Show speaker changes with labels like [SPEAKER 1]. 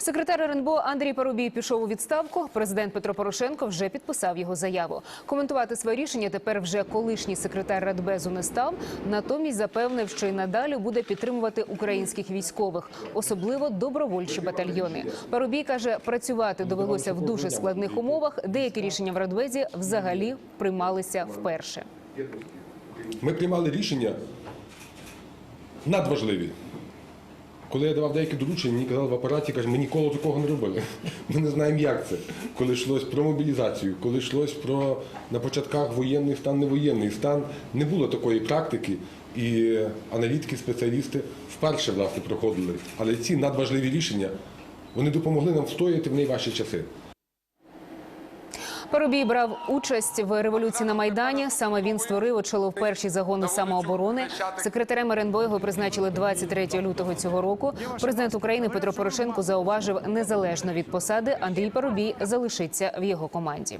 [SPEAKER 1] Секретар РНБО Андрій Парубій пішов у відставку. Президент Петро Порошенко вже підписав його заяву. Коментувати своє рішення тепер вже колишній секретар Радбезу не став. Натомість запевнив, що й надалі буде підтримувати українських військових, особливо добровольчі батальйони. Парубій каже, працювати довелося в дуже складних умовах. Деякі рішення в Радбезі взагалі приймалися вперше.
[SPEAKER 2] Ми приймали рішення надважливі. Коли я давав деякі доручення, мені казали в апараті, каже, ми ніколи такого не робили. Ми не знаємо, як це. Коли йшлось про мобілізацію, коли йшлось про на початках воєнний стан, невоєнний стан, не було такої практики. І аналітики, спеціалісти вперше власне проходили. Але ці надважливі рішення вони допомогли нам встояти в найважчі часи.
[SPEAKER 1] Парубій брав участь в революції на майдані. Саме він створив очолив перші загони самооборони. Секретарем РНБО його призначили 23 лютого цього року. Президент України Петро Порошенко зауважив, незалежно від посади, Андрій Парубій залишиться в його команді.